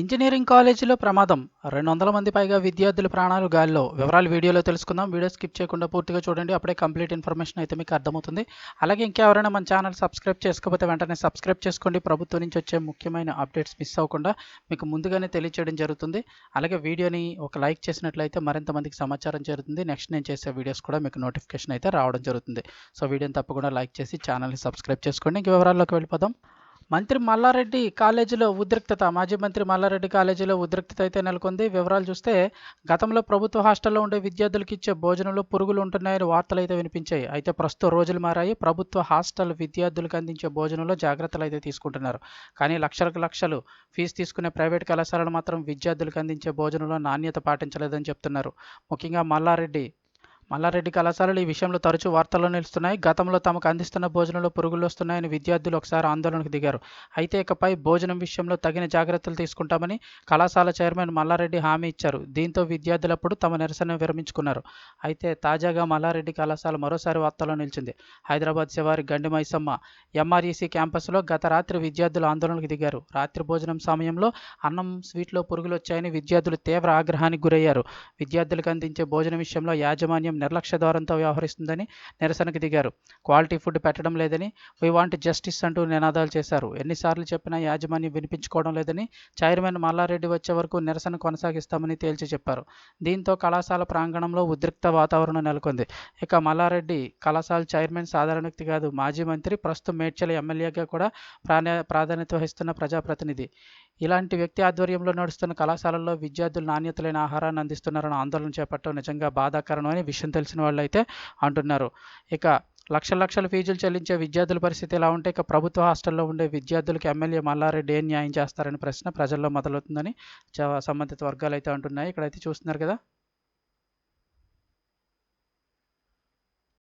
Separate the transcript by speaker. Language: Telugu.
Speaker 1: ఇంజనీరింగ్ కాలేజీలో ప్రమాదం. రెండు వందల మంది పైగా విద్యార్థుల ప్రాణాలు గాలిలో. వివరాలు వీడియోలో తెలుసుకుందాం. వీడియో స్కిప్ చేయకుండా పూర్తిగా చూడండి. అప్పుడే కంప్లీట్ ఇన్ఫర్మేషన్ అయితే మీకు అర్థమవుతుంది. అలాగే ఇంకెవరైనా మన ఛానల్ సబ్స్క్రైబ్ చేసుకోకపోతే వెంటనే సబ్స్క్రైబ్ చేసుకోండి. ప్రభుత్వం నుంచి వచ్చే ముఖ్యమైన అప్డేట్స్ మిస్ అవ్వకుండా మీకు ముందుగానే తెలియచేయడం జరుగుతుంది. అలాగే వీడియోని ఒక లైక్ చేసినట్లయితే మరింత మందికి సమాచారం జరుగుతుంది నెక్స్ట్ నేను చేసే వీడియోస్ కూడా మీకు నోటిఫికేషన్ అయితే రావడం జరుగుతుంది. సో వీడియోని తప్పకుండా లైక్ చేసి ఛానల్ని సబ్స్క్రైబ్ చేసుకోండి. ఇంక వివరాల్లోకి వెళ్ళిపోదాం. మంత్రి మల్లారెడ్డి కాలేజీలో ఉద్రిక్తత మాజీ మంత్రి మల్లారెడ్డి కాలేజీలో ఉద్రిక్తత అయితే నెలకొంది. వివరాలు చూస్తే గతంలో ప్రభుత్వ హాస్టల్లో ఉండే విద్యార్థులకు ఇచ్చే భోజనంలో పురుగులు ఉంటున్నాయని వార్తలు అయితే వినిపించాయి. అయితే ప్రస్తుతం రోజులు మారాయి. ప్రభుత్వ హాస్టల్ విద్యార్థులకు అందించే భోజనంలో జాగ్రత్తలు అయితే తీసుకుంటున్నారు. కానీ లక్షలకు లక్షలు ఫీజు తీసుకునే ప్రైవేట్ కళాశాలలు మాత్రం విద్యార్థులకు అందించే భోజనంలో నాణ్యత పాటించలేదని చెప్తున్నారు. ముఖ్యంగా మల్లారెడ్డి మల్లారెడ్డి కళాశాలలు ఈ విషయంలో తరచూ వార్తల్లో నిలుస్తున్నాయి. గతంలో తమకు అందిస్తున్న భోజనంలో పురుగులు వస్తున్నాయని విద్యార్థులు ఒకసారి ఆందోళనకు దిగారు. అయితే ఇకపై భోజనం విషయంలో తగిన జాగ్రత్తలు తీసుకుంటామని కళాశాల చైర్మన్ మల్లారెడ్డి హామీ ఇచ్చారు. దీంతో విద్యార్థులప్పుడు తమ నిరసన విరమించుకున్నారు. అయితే తాజాగా మల్లారెడ్డి కళాశాల మరోసారి వార్తల్లో నిలిచింది. హైదరాబాద్ శివారి గండి మైసమ్మ ఎంఆర్ఈసీ క్యాంపస్లో గత రాత్రి విద్యార్థులు ఆందోళనకు దిగారు. రాత్రి భోజనం సమయంలో అన్నం స్వీట్లో పురుగులు వచ్చాయని విద్యార్థులు తీవ్ర ఆగ్రహానికి గురయ్యారు. విద్యార్థులకు అందించే భోజనం విషయంలో యాజమాన్యం నిర్లక్ష్య ద్వారంతో వ్యవహరిస్తుందని నిరసనకు దిగారు. క్వాలిటీ ఫుడ్ పెట్టడం లేదని వీ వాంట్ జస్టిస్ అంటూ నినాదాలు చేశారు. ఎన్నిసార్లు చెప్పినా యాజమాన్యం వినిపించుకోవడం లేదని చైర్మన్ మల్లారెడ్డి వచ్చే వరకు నిరసన కొనసాగిస్తామని తేల్చి చెప్పారు. దీంతో కళాశాల ప్రాంగణంలో ఉద్రిక్త వాతావరణం నెలకొంది. ఇక మల్లారెడ్డి కళాశాల చైర్మన్ సాధారణ వ్యక్తి కాదు. మాజీ మంత్రి ప్రస్తుతం మేడ్చల ఎమ్మెల్యేగా కూడా ప్రాధాన్యత వహిస్తున్న ప్రజాప్రతినిధి. ఇలాంటి వ్యక్తి ఆధ్వర్యంలో నడుస్తున్న కళాశాలల్లో విద్యార్థులు నాణ్యతలైన ఆహారాన్ని అందిస్తున్నారని ఆందోళన చేపట్టడం నిజంగా బాధాకరమని విషయం తెలిసిన వాళ్ళు అయితే అంటున్నారు. ఇక లక్షల లక్షల ఫీజులు చెల్లించే విద్యార్థుల పరిస్థితి ఎలా ఉంటే ఇక ప్రభుత్వ హాస్టల్లో ఉండే విద్యార్థులకు ఎమ్మెల్యే మల్లారెడ్డి ఏం న్యాయం చేస్తారని ప్రశ్న ప్రజల్లో మొదలవుతుందని సంబంధిత వర్గాలు అయితే అంటున్నాయి. ఇక్కడైతే చూస్తున్నారు కదా.